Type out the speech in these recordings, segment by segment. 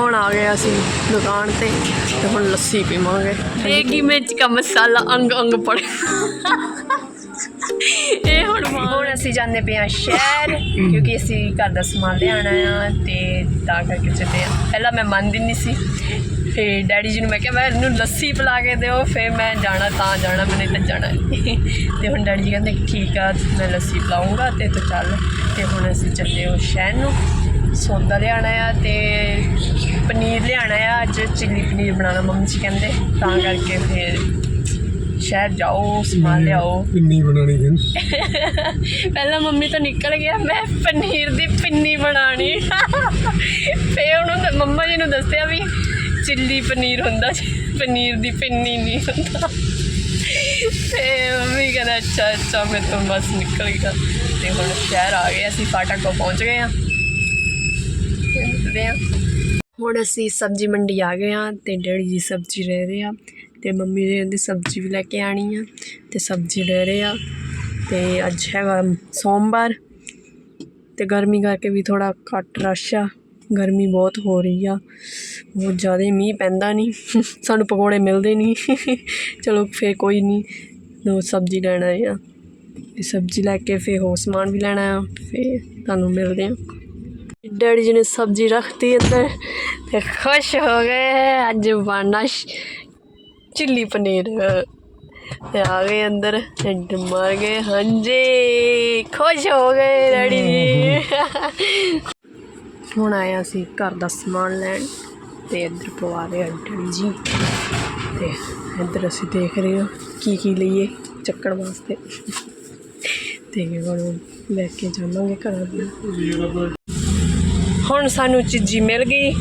ਹੁਣ ਆ ਗਏ ਅਸੀਂ ਦੁਕਾਨ ਤੇ ਤੇ ਹੁਣ ਲੱਸੀ ਪੀਵਾਂਗੇ। ਦੇਗੀ ਮਿਰਚ ਦਾ ਮਸਾਲਾ ਅੰਗ ਅੰਗ ਪੜ ਇਹ ਹੁਣ ਹੁਣ ਅਸੀਂ ਜਾਂਦੇ ਪਏ ਆ ਸ਼ਹਿਰ ਕਿਉਂਕਿ ਅਸੀਂ ਘਰ ਦਾ ਸਮਾਨ ਲਿਆਣਾ ਆ ਤੇ ਤਾਂ ਕਰਕੇ ਚੱਲੇ ਆ ਪਹਿਲਾਂ ਮੈਂ ਮੰਨਦੀ ਨਹੀਂ ਸੀ ਤੇ ਡੈਡੀ ਜੀ ਨੂੰ ਮੈਂ ਕਿਹਾ ਮੈਂ ਇਹਨੂੰ ਲੱਸੀ ਪਿਲਾ ਕੇ ਦਿਓ ਫਿਰ ਮੈਂ ਜਾਣਾ ਤਾਂ ਜਾਣਾ ਮੈਂ ਨਹੀਂ ਤਾਂ ਜਾਣਾ। ਤੇ ਹੁਣ ਡੈਡੀ ਜੀ ਕਹਿੰਦੇ ਠੀਕ ਆ ਮੈਂ ਲੱਸੀ ਪਿਲਾਉਂਗਾ ਤੇ ਤੂੰ ਚੱਲ। ਤੇ ਹੁਣ ਅਸੀਂ ਚੱਲੇ ਉਹ ਸ਼ਹਿਰ ਨੂੰ। ਸੌਦਾ ਲਿਆਣਾ ਆ ਤੇ ਪਨੀਰ ਲਿਆਣਾ ਆ। ਅੱਜ ਚਿੱਲੀ ਪਨੀਰ ਬਣਾਉਣਾ ਮੰਮੀ ਜੀ ਕਹਿੰਦੇ। ਤਾਂ ਕਰਕੇ ਫਿਰ ਸ਼ਹਿਰ ਜਾਓ ਸਮਾਨ ਲਿਆਓ। ਪਿੰਨੀ ਬਣਾਣੀ ਹੈ ਪਹਿਲਾਂ ਮੰਮੀ ਤੋਂ ਨਿਕਲ ਗਿਆ ਮੈਂ ਪਨੀਰ ਦੀ ਪਿੰਨੀ ਬਣਾਣੀ ਫੇ ਉਹਨੂੰ ਤਾਂ ਮੰਮਾ ਜੀ ਨੂੰ ਦੱਸਿਆ ਵੀ ਚਿੱਲੀ ਪਨੀਰ ਹੁੰਦਾ ਜੀ, ਪਨੀਰ ਦੀ ਪਿੰਨੀ ਨਹੀਂ ਹੁੰਦਾ। ਤੇ ਮੰਮੀ ਕਹਿੰਦਾ ਅੱਛਾ ਅੱਛਾ ਮੈਂ ਤਾਂ ਬਸ ਨਿਕਲ ਗਿਆ। ਤੇ ਹੁਣ ਸ਼ਹਿਰ ਆ ਗਏ ਅਸੀਂ ਫਾਟਕ ਕੋ ਪਹੁੰਚ ਗਏ ਆ। ਮਿਲਦੇ ਆ। ਹੁਣ ਅਸੀਂ ਸਬਜ਼ੀ ਮੰਡੀ ਆ ਗਏ ਆ ਤੇ ਡੈਡੀ ਜੀ ਸਬਜ਼ੀ ਲੈ ਰਹੇ ਆ ਤੇ ਮੰਮੀ ਜੀ ਕਹਿੰਦੇ ਸਬਜ਼ੀ ਵੀ ਲੈ ਕੇ ਆਣੀ ਆ ਤੇ ਸਬਜ਼ੀ ਲੈ ਰਹੇ ਆ ਤੇ ਅੱਜ ਹੈਗਾ ਸੋਮਵਾਰ ਤੇ ਗਰਮੀ ਕਰਕੇ ਵੀ ਥੋੜਾ ਘੱਟ ਰਸ਼ ਆ, ਗਰਮੀ ਬਹੁਤ ਹੋ ਰਹੀ ਆ, ਬਹੁਤ ਜ਼ਿਆਦਾ ਮੀਂਹ ਪੈਂਦਾ ਨਹੀਂ ਸਾਨੂੰ ਪਕੌੜੇ ਮਿਲਦੇ ਨਹੀਂ ਚਲੋ ਫੇਰ ਕੋਈ ਨਹੀਂ ਲੋ ਸਬਜ਼ੀ ਲੈਣਾ ਆ ਤੇ ਸਬਜ਼ੀ ਲੈ ਕੇ ਫੇਰ ਹੋਰ ਸਮਾਨ ਵੀ ਲੈਣਾ ਆ, ਫੇਰ ਤੁਹਾਨੂੰ ਮਿਲਦੇ ਆ। ਡੈਡੀ ਜੀ ਨੇ ਸਬਜ਼ੀ ਰੱਖਤੀ ਅੰਦਰ ਤੇ ਖੁਸ਼ ਹੋ ਗਏ ਅੱਜ ਬਣਨਾ ਚਿੱਲੀ ਪਨੀਰ। ਤੇ ਆ ਗਏ ਅੰਦਰ ਹਿੰਡ ਮਾਰ ਗਏ। ਹਾਂਜੀ, ਖੁਸ਼ ਹੋ ਗਏ ਡੈਡੀ ਜੀ। ਹੁਣ ਆਇਆ ਸੀ ਘਰ ਦਾ ਸਮਾਨ ਲੈਣ ਤੇ ਇੱਧਰ ਪਵਾ ਰਹੇ ਆ ਡੈਡੀ ਜੀ। ਤੇ ਇੱਧਰ ਅਸੀਂ ਦੇਖ ਰਹੇ ਹਾਂ ਕੀ ਕੀ ਲਈਏ ਚੱਕਣ ਵਾਸਤੇ। ਤੇ ਹੁਣ ਲੈ ਕੇ ਜਾਵਾਂਗੇ ਘਰ ਨੂੰ ਹੁਣ ਸਾਨੂੰ ਚੀਜ਼ੀ ਮਿਲ ਗਈ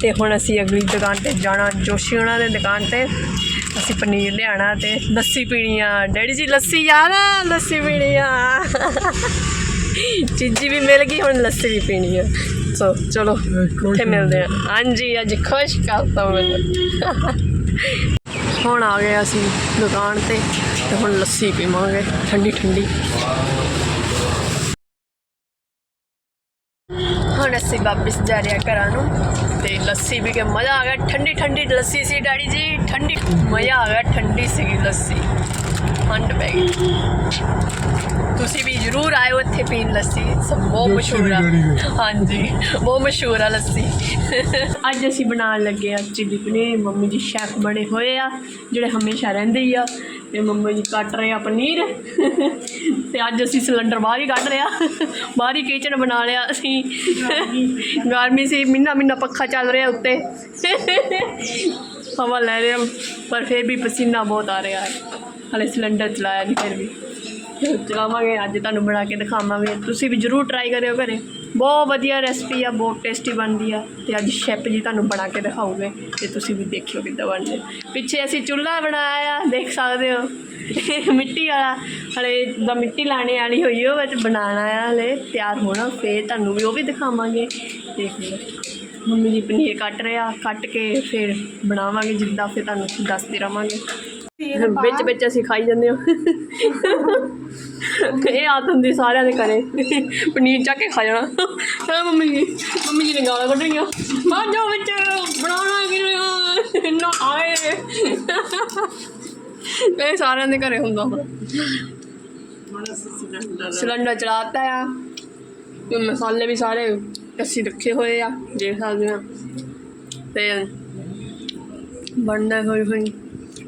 ਤੇ ਹੁਣ ਅਸੀਂ ਅਗਲੀ ਦੁਕਾਨ ਤੇ ਜਾਣਾ, ਜੋਸ਼ੀ ਉਹਨਾਂ ਦੇ ਦੁਕਾਨ ਤੇ। ਅਸੀਂ ਪਨੀਰ ਲਿਆਣਾ ਤੇ ਲੱਸੀ ਪੀਣੀ ਆ ਡੈਡੀ ਜੀ, ਲੱਸੀ ਯਾਰ ਲੱਸੀ ਪੀਣੀ ਆ। ਚੀਜ਼ੀ ਵੀ ਮਿਲ ਗਈ, ਹੁਣ ਲੱਸੀ ਵੀ ਪੀਣੀ ਆ। ਸੋ ਚਲੋ, ਉੱਥੇ ਮਿਲਦੇ ਆ। ਹਾਂਜੀ, ਅੱਜ ਖੁਸ਼ ਕਰਤਾ ਮੈਨੂੰ। ਹੁਣ ਆ ਗਏ ਅਸੀਂ ਦੁਕਾਨ ਤੇ ਤੇ ਹੁਣ ਲੱਸੀ ਪੀਵਾਂਗੇ ਠੰਡੀ ਠੰਡੀ ਹੁਣ ਅਸੀਂ ਵਾਪਸ ਜਾ ਰਹੇ ਹਾਂ ਘਰਾਂ ਨੂੰ। ਤੇ ਲੱਸੀ ਵੀ ਕੇ ਮਜ਼ਾ ਆ ਗਿਆ। ਠੰਡੀ ਠੰਡੀ ਲੱਸੀ ਸੀ ਡੈਡੀ ਜੀ। ਠੰਡੀ ਮਜ਼ਾ ਆ ਗਿਆ। ਠੰਡੀ ਸੀਗੀ ਲੱਸੀ। ਠੰਡ ਪੈ ਗਈ। ਤੁਸੀਂ ਵੀ ਜ਼ਰੂਰ ਆਇਓ ਇੱਥੇ ਪੀਣ ਲੱਸੀ। ਸਭ ਬਹੁਤ ਮਸ਼ਹੂਰ ਆ। ਹਾਂਜੀ ਬਹੁਤ ਮਸ਼ਹੂਰ ਆ ਲੱਸੀ। ਅੱਜ ਅਸੀਂ ਬਣਾਉਣ ਲੱਗੇ ਆ chilli paneer. Mummy ji chef ਬਣੇ ਹੋਏ ਆ ਜਿਹੜੇ ਹਮੇਸ਼ਾ ਰਹਿੰਦੇ ਹੀ ਆ। ਤੇ ਮੰਮੀ ਜੀ ਕੱਟ ਰਹੇ ਆ ਪਨੀਰ। ਤੇ ਅੱਜ ਅਸੀਂ ਸਿਲੰਡਰ ਬਾਹਰ ਹੀ ਕੱਢ ਲਿਆ। ਬਾਹਰ ਹੀ ਕਿਚਨ ਬਣਾ ਲਿਆ ਅਸੀਂ। ਗਰਮੀ ਸੀ ਮਿੰਨਾ ਮਿੰਨਾ ਪੱਖਾ ਚੱਲ ਰਿਹਾ ਉੱਤੇ। ਹਵਾ ਲੈ ਰਹੇ ਪਰ ਫਿਰ ਵੀ ਪਸੀਨਾ ਬਹੁਤ ਆ ਰਿਹਾ ਹੈ। ਹਲੇ ਸਿਲੰਡਰ ਚਲਾਇਆ ਨਹੀਂ ਫਿਰ ਵੀ। ਚਲਾਵਾਂਗੇ, ਅੱਜ ਤੁਹਾਨੂੰ ਬਣਾ ਕੇ ਦਿਖਾਵਾਂਗੇ। ਤੁਸੀਂ ਵੀ ਜਰੂਰ ਟਰਾਈ ਕਰਿਓ ਘਰੇ। ਬਹੁਤ ਵਧੀਆ ਰੈਸਪੀ ਆ, ਬਹੁਤ ਟੇਸਟੀ ਬਣਦੀ ਆ ਤੇ ਅੱਜ ਸ਼ੈਫ ਜੀ ਤੁਹਾਨੂੰ ਬਣਾ ਕੇ ਦਿਖਾਉਗੇ ਤੇ ਤੁਸੀਂ ਵੀ ਦੇਖਿਓ ਕਿੱਦਾਂ ਬਣਦੇ। ਪਿੱਛੇ ਅਸੀਂ ਚੁੱਲ੍ਹਾ ਬਣਾਇਆ ਆ ਦੇਖ ਸਕਦੇ ਹੋ। ਮਿੱਟੀ ਵਾਲਾ, ਹਲੇ ਦਾ ਮਿੱਟੀ ਲਾਣੇ ਵਾਲੀ ਹੋਈ ਉਹ ਵਿੱਚ ਬਣਾਉਣਾ ਆ ਹਲੇ, ਤਿਆਰ ਹੋਣਾ, ਫੇਰ ਤੁਹਾਨੂੰ ਵੀ ਉਹ ਵੀ ਦਿਖਾਵਾਂਗੇ। ਦੇਖ ਲਓ। ਮੰਮੀ ਜੀ ਪਨੀਰ ਕੱਟ ਰਿਹਾ ਕੱਟ ਕੇ ਫਿਰ ਬਣਾਵਾਂਗੇ, ਜਿੱਦਾਂ ਫਿਰ ਤੁਹਾਨੂੰ ਦੱਸਦੇ ਰਵਾਂਗੇ ਵਿੱਚ ਵਿੱਚ ਅਸੀਂ ਖਾਈ ਜਾਂਦੇ ਹਾਂ। ਇਹ ਆਦਤ ਹੁੰਦੀ ਸਾਰਿਆਂ ਦੇ ਘਰੇ। ਪਨੀਰ ਚੱਕ ਕੇ ਖਾ ਜਾਣਾ। ਹੈ ਮੰਮੀ ਜੀ ਮੰਮੀ ਜੀ ਨੇ ਗਾਲਾਂ ਕੱਢਣੀਆਂ। ਆ ਜਾਓ ਵਿੱਚ ਬਣਾਉਣਾ ਕਿ ਨਾ ਆਏ ਇਹ ਸਾਰਿਆਂ ਦੇ ਘਰੇ ਹੁੰਦਾ ਸਿਲੰਡਰ ਚਲਾਤਾ ਆ। ਤੇ ਮਸਾਲੇ ਵੀ ਸਾਰੇ ਅਸੀਂ ਰੱਖੇ ਹੋਏ ਆ, ਦੇਖ ਸਕਦੇ ਆ ਤੇ ਬਣਦਾ ਹੋਈ ਹੋਈ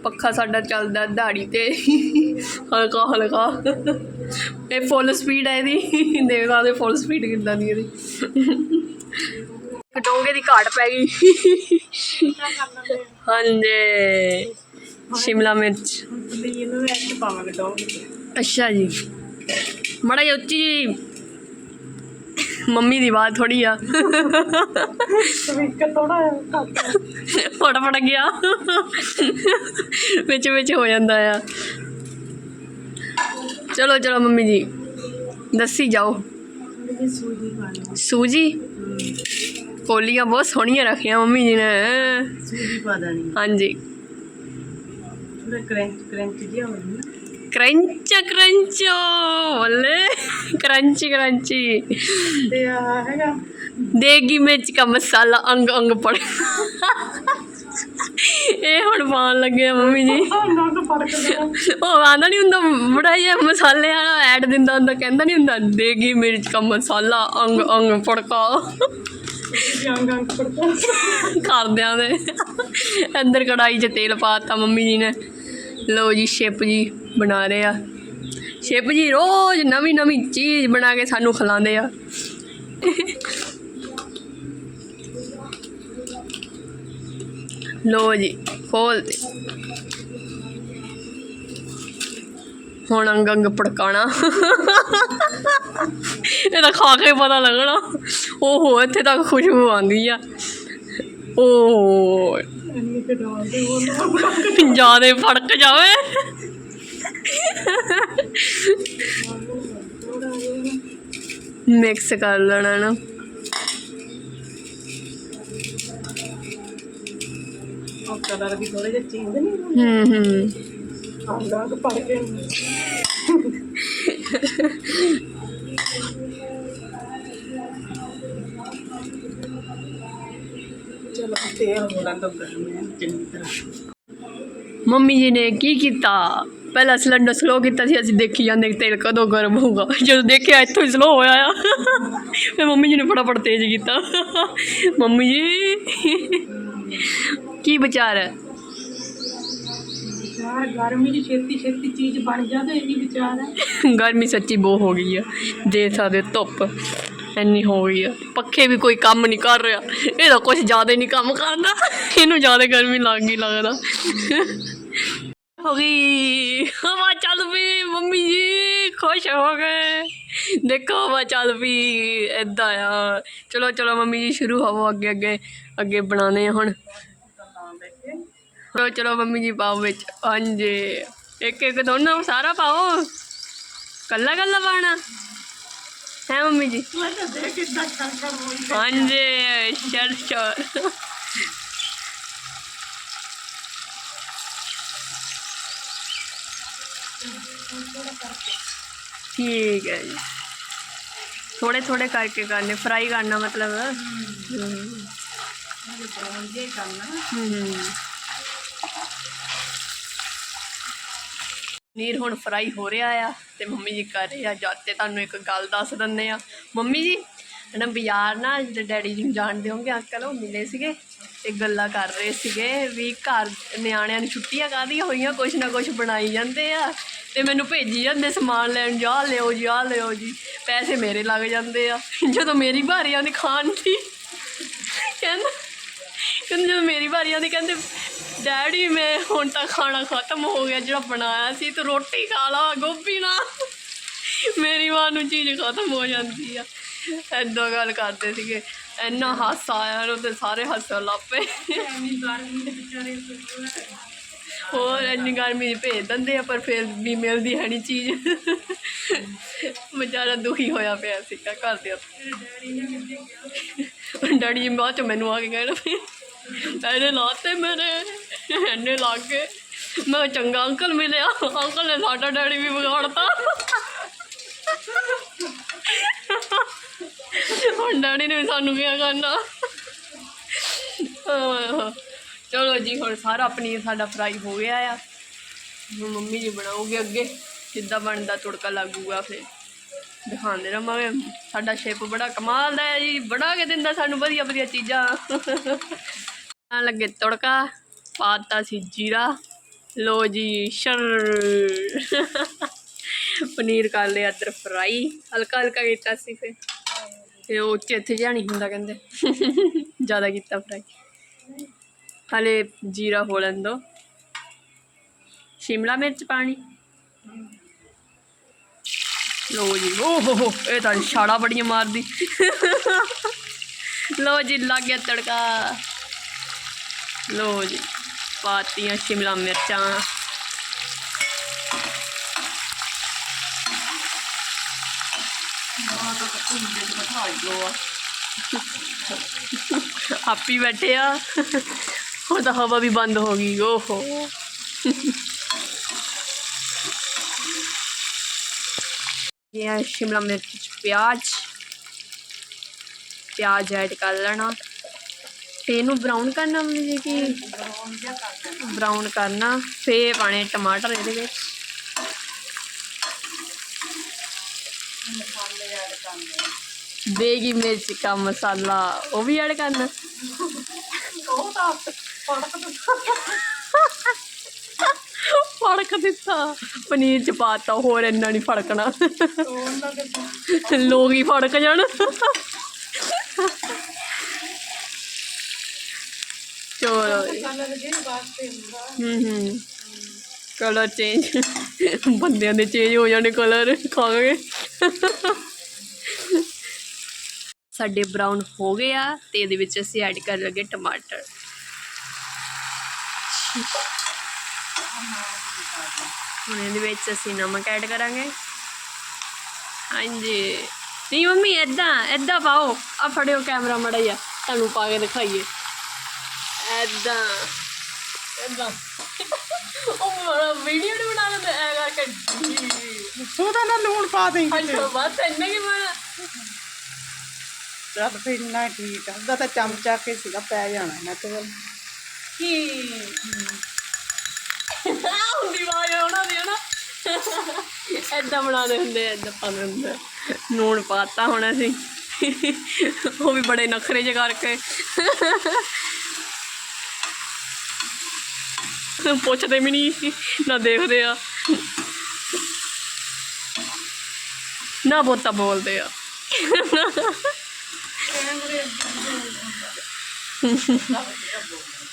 ਪੱਖਾ ਸਾਡਾ ਚੱਲਦਾ ਦਾੜੀ ਤੇ। ਹਲਕਾ ਹਲਕਾ। ਇਹ ਫੁੱਲ ਸਪੀਡ ਹੈ ਇਹਦੀ। ਦੇਖ ਸਕਦੇ ਫੁੱਲ ਸਪੀਡ ਕਿੰਨਾ ਦੀ ਇਹਦੀ। ਕਟੋਂਗੇ ਦੀ ਘਾਟ ਪੈ ਗਈ। ਹਾਂਜੀ। ਸ਼ਿਮਲਾ ਮਿਰਚ। ਅੱਛਾ ਜੀ। ਮੜਾ ਉੱਚੀ ਮੰਮੀ ਦੀ ਆਵਾਜ਼ ਥੋੜੀ ਆ। ਸਪੀਕਰ ਥੋੜਾ ਗਿਆ ਵਿੱਚ ਵਿੱਚ ਹੋ ਜਾਂਦਾ ਆ। ਚਲੋ ਚਲੋ ਮੰਮੀ ਜੀ ਦੱਸੀ ਜਾਓ। ਸੂਜੀ ਕੋਲੀਆਂ ਬਹੁਤ ਸੋਹਣੀਆਂ ਰੱਖੀਆਂ ਮੰਮੀ ਜੀ ਨੇ। ਸੂਜੀ ਪਾ ਦੇਣੀ। ਹਾਂਜੀ। ਥੋੜਾ ਕਰੰਚ ਕਰੰਚ ਜਿਹਾ ਹੋ ਕਰੰਚ ਕਰੰਚੋ ਬੱਲੇ ਕਰੰਚੀ ਕਰੰਚੀ ਤੇ ਆ ਹੈਗਾ ਦੇਗੀ ਮਿਰਚ ਦਾ ਮਸਾਲਾ ਅੰਗ ਅੰਗ ਪੜ ਇਹ ਹੁਣ ਪਾਉਣ ਲੱਗੇ ਆ ਮੰਮੀ ਜੀ ਕੇ ਉਹ ਆਂਦਾ ਨਹੀਂ ਹੁੰਦਾ ਬੜਾ ਜਿਹਾ ਮਸਾਲੇ ਵਾਲਾ ਐਡ ਦਿੰਦਾ ਹੁੰਦਾ ਕਹਿੰਦਾ ਨਹੀਂ ਹੁੰਦਾ ਦੇਗੀ ਮਿਰਚ ਦਾ ਮਸਾਲਾ ਅੰਗ ਅੰਗ ਪੜਕਾ ਕਰਦਿਆਂ ਦੇ ਅੰਦਰ ਕੜਾਈ 'ਚ ਤੇਲ ਪਾਤਾ ਮੰਮੀ ਜੀ ਨੇ ਲੋ ਜੀ, ਸ਼ਿਪ ਜੀ ਬਣਾ ਰਹੇ ਆ। ਸ਼ਿਪ ਜੀ ਰੋਜ਼ ਨਵੀਂ ਨਵੀਂ ਚੀਜ਼ ਬਣਾ ਕੇ ਸਾਨੂੰ ਖਿਲਾਉਂਦੇ ਆ। ਲੋ ਜੀ, ਖੋਲ ਦੇ ਹੁਣ ਅੰਗ ਅੰਗ ਪੜਕਾਣਾ ਇਹਦਾ ਖਾ ਕੇ ਪਤਾ ਲੱਗਣਾ। ਓਹੋ, ਇੱਥੇ ਤੱਕ ਖੁਸ਼ਬੂ ਆਉਂਦੀ ਆ। ਓ ਇੰਨੀ ਕਿ ਡਾਲਦੇ ਉਹ ਜਿਆਦੇ ਫੜਕ ਜਾਵੇ। ਮਿਕਸ ਕਰ ਲੈਣਾ ਨਾ। ਉਹ ਕਲਰ ਵੀ ਥੋੜੇ ਜਿਹਾ ਚੇਂਜ ਨਹੀਂ ਹੂੰ ਹੂੰ। ਅੰਗ ਅੰਗ ਪੜ ਕੇ ਤੇਲ ਹੋਣਾ ਤਾਂ ਗਰਮ ਚੰਗੀ ਤਰ੍ਹਾਂ। ਮੰਮੀ ਜੀ ਨੇ ਕੀ ਕੀਤਾ? ਪਹਿਲਾਂ ਸਿਲੰਡਰ ਸਲੋ ਕੀਤਾ ਸੀ ਅਸੀਂ ਦੇਖੀ ਜਾਂਦੇ ਕਿ ਤੇਲ ਕਦੋਂ ਗਰਮ ਹੋਊਗਾ। ਜਦੋਂ ਦੇਖਿਆ ਇੱਥੋਂ ਹੀ ਸਲੋ ਹੋਇਆ। ਆ ਫਿਰ ਮੰਮੀ ਜੀ ਨੇ ਫਟਾਫਟ ਤੇਜ਼ ਕੀਤਾ। ਮੰਮੀ ਜੀ ਕੀ ਵਿਚਾਰ ਹੈ? ਯਾਰ ਗਰਮੀ ਦੀ ਛੇਤੀ ਛੇਤੀ ਚੀਜ਼ ਬਣ ਜਾਵੇ ਇਹ ਵਿਚਾਰ ਹੈ। ਗਰਮੀ ਸੱਚੀ ਬਹੁਤ ਹੋ ਗਈ ਆ। ਦੇ ਸਕਦੇ ਧੁੱਪ। ਇੰਨੀ ਹੋ ਗਈ ਆ। ਪੱਖੇ ਵੀ ਕੋਈ ਕੰਮ ਨਹੀਂ ਕਰ ਰਿਹਾ। ਇਹਦਾ ਕੁਝ ਜ਼ਿਆਦਾ ਨਹੀਂ ਕੰਮ ਕਰਦਾ ਇਹਨੂੰ ਜ਼ਿਆਦਾ ਗਰਮੀ ਲੱਗ ਗਈ ਲੱਗਦਾ। ਹੋ ਗਈ। ਹਵਾ ਚੱਲ ਪਈ, ਮੰਮੀ ਜੀ। ਖੁਸ਼ ਹੋ ਗਏ। ਦੇਖੋ ਹਵਾ ਚੱਲ ਪਈ ਏਦਾਂ ਆ। ਚਲੋ ਚਲੋ ਮੰਮੀ ਜੀ, ਸ਼ੁਰੂ ਹੋਵੋ ਅੱਗੇ ਅੱਗੇ ਅੱਗੇ ਬਣਾਉਣੇ ਆ ਹੁਣ। ਚਲੋ ਚਲੋ ਮੰਮੀ ਜੀ, ਪਾਓ ਵਿੱਚ। ਹਾਂਜੀ। ਇੱਕ ਇੱਕ ਦੋਨੋਂ ਸਾਰਾ ਪਾਓ। ਕੱਲਾ ਕੱਲਾ ਪਾਣਾ ਹੈ ਮੰਮੀ ਜੀ? ਮੈਂ ਤਾਂ ਦੇਖ ਕਿੱਦਾਂ ਛਣ ਛਣ ਹੋਈ ਹਾਂਜੀ ਸ਼ਰ ਸ਼ਰ ਠੀਕ ਹੈ ਜੀ। ਥੋੜੇ ਥੋੜੇ ਕਰਕੇ ਕਰਨੇ ਫਰਾਈ ਕਰਨਾ ਮਤਲਬ। ਹਮ ਬਰਾਉਨ ਜੇ ਹੁਣ ਫਰਾਈ ਹੋ ਰਿਹਾ ਆ ਤੇ ਮੰਮੀ ਜੀ ਕਰ ਰਹੇ ਆ ਜਦ ਤੇ ਤੁਹਾਨੂੰ ਇੱਕ ਗੱਲ ਦੱਸ ਦਿੰਦੇ ਆ। ਮੰਮੀ ਜੀ ਨਾ ਬਾਜ਼ਾਰ ਨਾ ਜਿਹੜੇ ਡੈਡੀ ਜੀ ਨੂੰ ਜਾਣਦੇ ਹੋਗੇ ਅੰਕਲ ਉਹ ਮਿਲੇ ਸੀਗੇ ਤੇ ਗੱਲਾਂ ਕਰ ਰਹੇ ਸੀਗੇ ਵੀ ਘਰ ਨਿਆਣਿਆਂ ਨੂੰ ਛੁੱਟੀਆਂ ਕਾਹਦੀਆਂ ਹੋਈਆਂ, ਕੁਛ ਨਾ ਕੁਛ ਬਣਾਈ ਜਾਂਦੇ ਆ ਤੇ ਮੈਨੂੰ ਭੇਜੀ ਜਾਂਦੇ ਸਮਾਨ ਲੈਣ, ਜਾ ਲਿਓ ਜੀ, ਆ ਲਿਓ ਜੀ, ਪੈਸੇ ਮੇਰੇ ਲੱਗ ਜਾਂਦੇ ਆ। ਜਦੋਂ ਮੇਰੀ ਵਾਰੀ ਆਉਂਦੀ, ਖਾਣ ਦੀ, ਕਹਿੰਦਾ, ਕਹਿੰਦੇ ਜਦੋਂ ਮੇਰੀ ਵਾਰੀ ਆਉਂਦੀ, ਕਹਿੰਦੇ ਡੈਡੀ, ਮੈਂ ਹੁਣ ਤਾਂ ਖਾਣਾ ਖਤਮ ਹੋ ਗਿਆ ਜਿਹੜਾ ਬਣਾਇਆ ਸੀ ਤੂੰ ਰੋਟੀ ਖਾ ਲਾ, ਗੋਭੀ ਨਾਲ ਮੇਰੀ ਮਾਂ ਨੂੰ ਚੀਜ਼ ਖਤਮ ਹੋ ਜਾਂਦੀ ਆ। ਐਦਾਂ ਗੱਲ ਕਰਦੇ ਸੀਗੇ। ਇੰਨਾ ਹਾਸਾ ਆਇਆ ਨੂੰ ਤੇ ਸਾਰੇ ਹੱਸਣ ਲੱਗ ਪਏ। ਹੋਰ ਇੰਨੀ ਗਰਮੀ ਭੇਜ ਦਿੰਦੇ ਆ, ਪਰ ਫਿਰ ਵੀ ਮਿਲਦੀ ਹੈ ਨਹੀਂ ਚੀਜ਼। ਵਿਚਾਰਾ ਦੁਖੀ ਹੋਇਆ ਪਿਆ ਸੀਗਾ ਘਰ ਦੇ ਡੈਡੀ ਬਾਅਦ ਚ ਮੈਨੂੰ ਆ ਕੇ ਕਹਿਣਾ ਵੀ ਲਾਤੇ ਮੇਰੇ। ਇੰਨੇ ਲੱਗ ਗਏ ਮੈਂ ਚੰਗਾ ਅੰਕਲ ਮਿਲਿਆ ਅੰਕਲ ਨੇ ਸਾਡਾ ਡੈਡੀ ਵੀ ਵਿਗਾੜਤਾ ਹੁਣ ਡੈਡੀ ਨੇ ਵੀ ਸਾਨੂੰ ਕੀ ਕਰਨਾ ਚਲੋ ਜੀ ਹੁਣ ਸਾਰਾ ਪਨੀਰ ਸਾਡਾ ਫਰਾਈ ਹੋ ਗਿਆ ਆ। ਹੁਣ ਮੰਮੀ ਜੀ ਬਣਾਉਗੇ ਅੱਗੇ ਕਿੱਦਾਂ ਬਣਦਾ ਤੁੜਕਾ ਲੱਗੂਗਾ ਫਿਰ। ਦਿਖਾਉਂਦੇ ਰਹਾਂਗੇ ਸਾਡਾ ਸ਼ੇਪ ਬੜਾ ਕਮਾਲ ਦਾ ਹੈ ਜੀ। ਬਣਾ ਕੇ ਦਿੰਦਾ ਸਾਨੂੰ ਵਧੀਆ ਵਧੀਆ ਚੀਜ਼ਾਂ ਲੱਗੇ ਤੁੜਕਾ। ਪਾਤਾ ਸੀ ਜੀਰਾ। ਲੋ ਜੀ, ਸ਼ਰ। ਪਨੀਰ ਕਰ ਲਿਆ ਇੱਧਰ ਫਰਾਈ। ਹਲਕਾ ਹਲਕਾ ਕੀਤਾ ਸੀ ਫਿਰ। ਤੇ ਉਹ ਚਿੱਥ ਜਿਹਾ ਨਹੀਂ ਹੁੰਦਾ ਕਹਿੰਦੇ। ਜ਼ਿਆਦਾ ਕੀਤਾ ਫਰਾਈ। ਹਲੇ ਜੀਰਾ ਹੋ ਲੈਣ ਦੋ ਸ਼ਿਮਲਾ ਮਿਰਚ ਪਾਣੀ। ਲੋ ਜੀ, ਓ ਹੋ ਹੋ, ਇਹ ਤਾਂ ਛਾੜਾ ਬੜੀਆਂ ਮਾਰਦੀ। ਲੋ ਜੀ, ਲੱਗ ਗਿਆ ਤੜਕਾ। ਲੋ ਜੀ। ਪਾਤੀਆਂ ਸ਼ਿਮਲਾ ਮਿਰਚਾਂ। ਆਪੀ ਬੈਠੇ ਆ। ਹੁਣ ਤਾਂ ਹਵਾ ਵੀ ਬੰਦ ਹੋ ਗਈ, ਓਹੋ। ਇਹ ਹੈ ਸ਼ਿਮਲਾ ਮਿਰਚ ਚ ਪਿਆਜ਼। ਪਿਆਜ਼ ਐਡ ਕਰ ਲੈਣਾ। ਤੇ ਇਹਨੂੰ ਬਰਾਊਨ ਕਰਨਾ ਜੀ ਕਿ? ਬਰਾਉਨ ਜਿਹਾ ਕਰ ਦੇਣਾ ਬਰਾਊਨ ਕਰਨਾ ਫੇਰ ਪਾਣੇ ਟਮਾਟਰ ਇਹਦੇ ਵਿੱਚ। ਮਸਾਲੇ ਐਡ ਕਰਨੇ ਦੇਗੀ ਮਿਰਚ ਦਾ ਮਸਾਲਾ ਉਹ ਵੀ ਐਡ ਕਰਨਾ। ਉਹ ਤਾਂ ਫੜਕ ਦਿੱਤਾ। ਪਨੀਰ ਚ ਪਾਤਾ ਹੋਰ ਇੰਨਾ ਨਹੀਂ ਫੜਕਣਾ। ਲੋਕ ਹੀ ਫੜਕ ਜਾਣ। ਕਲਰ ਜੇ ਵਾਸਤੇ ਹੁੰਦਾ ਹੂੰ ਹੂੰ। ਕਲਰ ਚੇਂਜ ਬੰਦਿਆਂ ਦੇ ਚੇਂਜ ਹੋ ਜਾਣੇ ਕਲਰ ਖਾ ਕੇ ਸਾਡੇ ਬਰਾਊਨ ਹੋ ਗਏ ਆ ਤੇ ਇਹਦੇ ਵਿੱਚ ਅਸੀਂ ਐਡ ਕਰ ਲਗੇ ਟਮਾਟਰ। ਹੁਣ ਇਹਦੇ ਵਿੱਚ ਅਸੀਂ ਨਮਕ ਐਡ ਕਰਾਂਗੇ। ਹਾਂਜੀ। ਨਹੀਂ ਮੰਮੀ ਐਦਾਂ ਐਦਾਂ ਪਾਓ। ਆ ਫੜਿਓ ਕੈਮਰਾ ਮੜਾ ਜਾ ਤੁਹਾਨੂੰ ਪਾ ਕੇ ਦਿਖਾਈਏ। ਐਦਾਂ। ਐਦਾਂ। ਉਹ ਮੇਰਾ ਵੀਡੀਓ ਨਹੀਂ ਬਣਾ ਲੈਂਦਾ ਐ ਕਰਕੇ ਤੂੰ ਤਾਂ ਨਾ ਲੂਣ ਪਾ ਦੇ ਅੱਛਾ ਬਸ ਇੰਨਾ ਕੀ ਬਣਾ ਜਦ ਫਿਰ ਇੰਨਾ ਠੀਕ ਆ ਉਹਦਾ ਤਾਂ ਚਮਚਾ ਕੇ ਸੀਗਾ ਪੈ ਜਾਣਾ ਮੈਂ ਤੇ ਕੀ? ਹੁੰਦੀ ਵਾਜ ਉਹਨਾਂ ਦੀ ਹਨਾ? ਐਦਾਂ ਬਣਾਉਂਦੇ ਹੁੰਦੇ ਐਦਾਂ ਪਾਉਂਦੇ ਹੁੰਦੇ। ਨੂਣ ਪਾਤਾ ਹੁਣ ਅਸੀਂ। ਉਹ ਵੀ ਬੜੇ ਨਖਰੇ ਜਿਹੇ ਕਰਕੇ। ਪੁੱਛਦੇ ਵੀ ਨਹੀਂ ਨਾ ਦੇਖਦੇ ਆ। ਨਾ ਬੋਤਾ ਬੋਲਦੇ ਆ।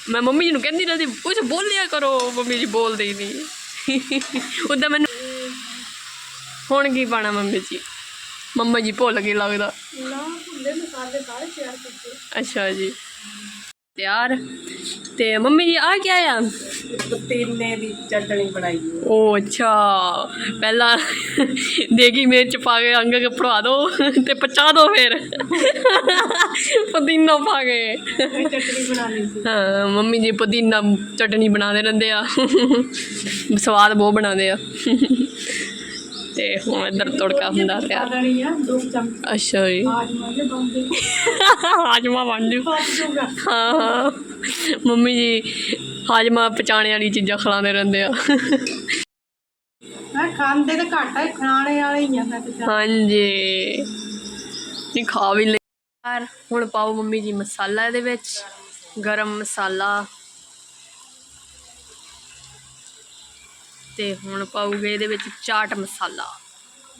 ਮੈਂ ਮੰਮੀ ਜੀ ਨੂੰ ਕਹਿੰਦੀ ਰਹੀ ਕੁਝ ਬੋਲਿਆ ਕਰੋ, ਮੰਮੀ ਜੀ ਬੋਲਦੇ ਹੀ ਨਹੀਂ। ਉਦਾਂ ਮੈਨੂੰ ਹੁਣ ਕੀ ਪਾਣਾ ਮੰਮੀ ਜੀ? ਮੰਮਾ ਜੀ ਭੁੱਲ ਗਏ ਲੱਗਦਾ। ਨਾ ਭੁੱਲੇ ਮਸਾਲੇ ਸਾਰੇ ਤਿਆਰ ਕੀਤੇ ਅੱਛਾ ਜੀ। ਤਿਆਰ। ਤੇ ਮੰਮੀ ਜੀ ਆ ਕੀ ਆ? ਪਤੀਨੇ ਦੀ ਚਟਣੀ ਬਣਾਈ ਹੈ ਉਹ ਅੱਛਾ। ਪਹਿਲਾਂ ਦੇਗੀ ਮਿਰਚ ਪਾ ਕੇ ਅੰਗ ਕੇ ਪੜਾ ਦੋ ਤੇ ਪਚਾ ਦੋ ਫਿਰ। ਪੁਦੀਨਾ ਪਾ ਕੇ। ਚਟਣੀ ਸੀ। ਹਾਂ ਮੰਮੀ ਜੀ ਪੁਦੀਨਾ ਚਟਨੀ ਬਣਾਉਂਦੇ ਰਹਿੰਦੇ ਆ। ਸਵਾਦ ਬਹੁਤ ਬਣਾਉਂਦੇ ਆ। ਤੇ ਹੁਣ ਇੱਧਰ ਤੜਕਾ ਹੁੰਦਾ ਤਿਆਰ ਅੱਛਾ ਜੀ। ਆਜ ਮਾਲੇ ਬੰਦੇ ਹਾਜਮਾ ਬਣ ਜੂ ਪਾ ਦੂੰਗਾ ਹਾਂ ਹਾਂ। ਮੰਮੀ ਜੀ ਹਾਜਮਾ ਪਚਾਣੇ ਵਾਲੀ ਚੀਜ਼ਾਂ ਖਿਲਾਉਂਦੇ ਰਹਿੰਦੇ ਆ। ਮੈਂ ਖਾਂਦੇ ਤਾਂ ਘੱਟ ਆ ਖਾਣੇ ਵਾਲੇ ਹੀ ਆ ਮੈਂ ਤਾਂ। ਹਾਂਜੀ। ਨਹੀਂ ਖਾ ਵੀ ਯਾਰ ਹੁਣ ਪਾਓ ਮੰਮੀ ਜੀ ਮਸਾਲਾ ਇਹਦੇ ਵਿੱਚ ਗਰਮ ਮਸਾਲਾ। ਤੇ ਹੁਣ ਪਾਉਗੇ ਇਹਦੇ ਵਿੱਚ ਚਾਟ ਮਸਾਲਾ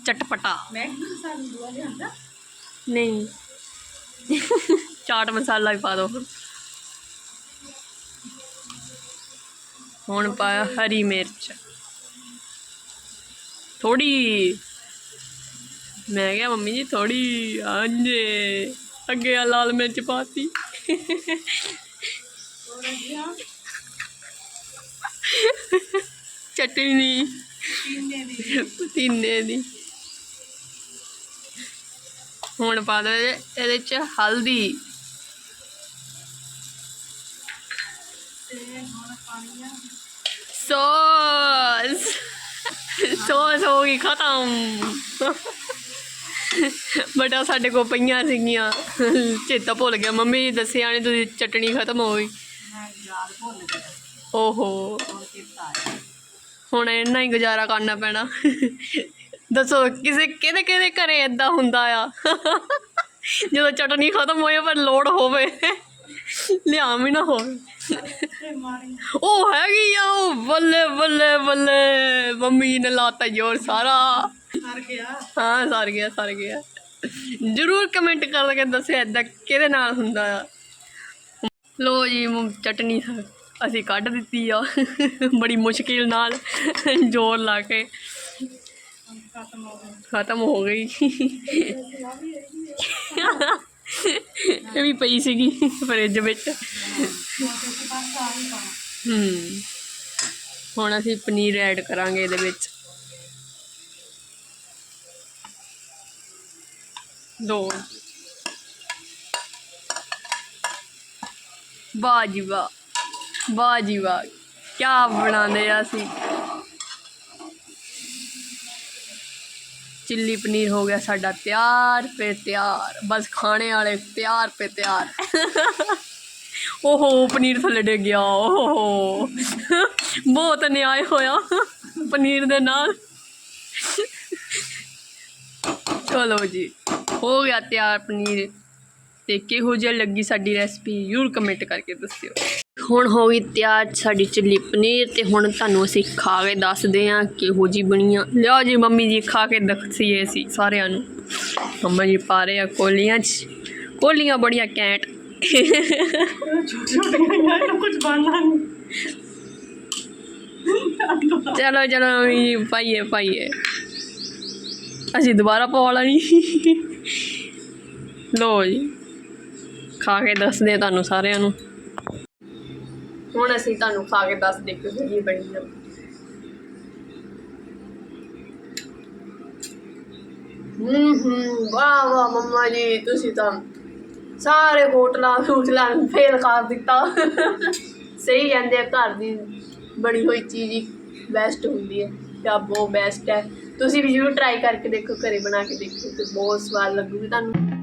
ਚਟਪਟਾ। ਮੈਗੀ ਮਸਾਲਾ ਦੂਆ ਲਿਆਂਦਾ ਨਹੀਂ। ਚਾਟ ਮਸਾਲਾ ਹੀ ਪਾ ਦੋ। ਹੁਣ ਪਾਇਆ ਹਰੀ ਮਿਰਚ। ਥੋੜੀ, ਮੈਂ ਕਿਹਾ ਮੰਮੀ ਜੀ ਥੋੜੀ ਹਾਂਜੀ ਅੱਗੇ ਆ ਲਾਲ ਮਿਰਚ ਪਾਤੀ। ਚਟਨੀ। ਪੀਨੇ ਦੀ। ਹੁਣ ਪਾ ਦੋ ਇਹਦੇ ਇਹਦੇ ਚ ਹਲਦੀ। ਤੇ ਹੁਣ ਪਾਣੀ ਆ। ਸੌਸ ਸੌਸ ਹੋ ਗਈ ਖਤਮ। ਬਟਾ ਸਾਡੇ ਕੋਲ ਪਈਆਂ ਸੀਗੀਆਂ। ਚੇਤਾ ਭੁੱਲ ਗਿਆ। ਮੰਮੀ ਦੱਸਿਆ ਨੇ ਤੁਸੀਂ ਚਟਣੀ ਖਤਮ ਹੋ ਗਈ। ਓਹੋ। ਹੁਣ ਹੈ ਇੰਨਾ ਹੀ ਗੁਜ਼ਾਰਾ ਕਰਨਾ ਪੈਣਾ। ਦੱਸੋ ਕਿਸੇ ਕਿਹਦੇ ਕਿਹਦੇ ਘਰੇ ਇਦਾਂ ਹੁੰਦਾ ਆ? ਜਦੋਂ ਚਟਨੀ ਖਤਮ ਹੋਏ ਪਰ ਲੋੜ ਹੋਵੇ ਲਿਆ ਵੀ ਨਾ ਹੋਵੇ। ਉਹ ਹੈਗੀ ਆ ਉਹ ਬੱਲੇ ਬੱਲੇ ਬੱਲੇ। ਮੰਮੀ ਨੇ ਲਾਤਾ ਜੋਰ ਸਾਰਾ। ਕਰ ਗਿਆ। ਹਾਂ ਸਰ ਗਿਆ ਸਰ ਗਿਆ। ਜਰੂਰ ਕਮੈਂਟ ਕਰਕੇ ਦੱਸਿਓ ਇਦਾਂ ਕਿਹਦੇ ਨਾਲ ਹੁੰਦਾ ਆ। ਲੋ ਜੀ ਮ- ਚਟਨੀ ਅਸੀਂ ਕੱਢ ਦਿੱਤੀ ਆ। ਬੜੀ ਮੁਸ਼ਕਿਲ ਨਾਲ ਜ਼ੋਰ ਲਾ ਕੇ। ਖਤਮ ਹੋ ਗਈ। ਇਹ ਵੀ ਪਈ ਸੀਗੀ ਫਰਿੱਜ ਵਿੱਚ। ਹੂੰ। ਹੁਣ ਅਸੀਂ ਪਨੀਰ ਐਡ ਕਰਾਂਗੇ ਇਹਦੇ ਵਿੱਚ। ਦੋ ਵਾਹ ਜੀ ਵਾਹ। ਵਾਹ ਜੀ ਵਾਹ। ਕੀ ਬਣਾਉਂਦੇ ਆ ਅਸੀਂ। ਚਿੱਲੀ ਪਨੀਰ ਹੋ ਗਿਆ ਸਾਡਾ ਤਿਆਰ ਪੇ ਤਿਆਰ। ਬਸ ਖਾਣੇ ਵਾਲੇ ਤਿਆਰ ਪੇ ਤਿਆਰ। ਓਹੋ, ਪਨੀਰ ਥੱਲੇ ਡਿੱਗ ਗਿਆ, ਓਹੋ। ਬਹੁਤ ਅਨਿਆਏ ਹੋਇਆ ਪਨੀਰ ਦੇ ਨਾਲ। ਚਲੋ ਜੀ, ਹੋ ਗਿਆ ਤਿਆਰ ਪਨੀਰ। ਤੇ ਕਿਹੋ ਜਿਹੀ ਲੱਗੀ ਸਾਡੀ ਰੈਸਪੀ ਜ਼ਰੂਰ ਕਮੈਂਟ ਕਰਕੇ ਦੱਸਿਓ। ਹੁਣ ਹੋ ਗਈ ਤਿਆਰ ਸਾਡੀ ਚਿੱਲੀ ਪਨੀਰ ਤੇ ਹੁਣ ਤੁਹਾਨੂੰ ਅਸੀਂ ਖਾ ਕੇ ਦੱਸਦੇ ਹਾਂ ਕਿਹੋ ਜੀ ਬਣੀ ਆ। ਲਿਆਓ ਜੀ ਮੰਮੀ ਜੀ, ਖਾ ਕੇ ਦੱਸੀਏ ਅਸੀਂ ਸਾਰਿਆਂ ਨੂੰ। ਮੰਮਾ ਜੀ ਪਾ ਰਹੇ ਆ ਕੋਲੀਆਂ 'ਚ। ਕੋਲੀਆਂ ਬੜੀਆਂ ਕੈਂਟ। ਛੋਟੇ ਚਲੋ ਚਲੋ ਮੰਮੀ ਜੀ, ਪਾਈਏ ਪਾਈਏ। ਅਸੀਂ ਦੁਬਾਰਾ ਪਵਾ ਲਾਂਗੇ। ਲੋ ਜੀ। ਖਾ ਕੇ ਦੱਸਦੇ ਹਾਂ ਤੁਹਾਨੂੰ ਸਾਰਿਆਂ ਨੂੰ। ਹੁਣ ਅਸੀਂ ਤੁਹਾਨੂੰ ਖਾ ਕੇ ਦੱਸਦੇ ਕਿ ਜੀ ਬਣੀ ਆ। ਹੂੰ ਹੂੰ, ਵਾਹ ਵਾਹ ਮੰਮਾ ਜੀ, ਤੁਸੀਂ ਤਾਂ ਸਾਰੇ ਹੋਟਲਾਂ ਹੋਟਲਾਂ ਨੂੰ ਫੇਲ ਕਰ ਦਿੱਤਾ। ਸਹੀ ਕਹਿੰਦੇ ਆ, ਘਰ ਦੀ ਬਣੀ ਹੋਈ ਚੀਜ਼ ਹੀ ਬੈਸਟ ਹੁੰਦੀ ਹੈ। ਜਾਂ ਬਹੁਤ ਬੈਸਟ ਹੈ। ਤੁਸੀਂ ਵੀ ਜ਼ਰੂਰ ਟਰਾਈ ਕਰਕੇ ਦੇਖੋ, ਘਰੇ ਬਣਾ ਕੇ ਦੇਖੋ, ਤੇ ਬਹੁਤ ਸਵਾਦ ਲੱਗੂਗੀ ਤੁਹਾਨੂੰ।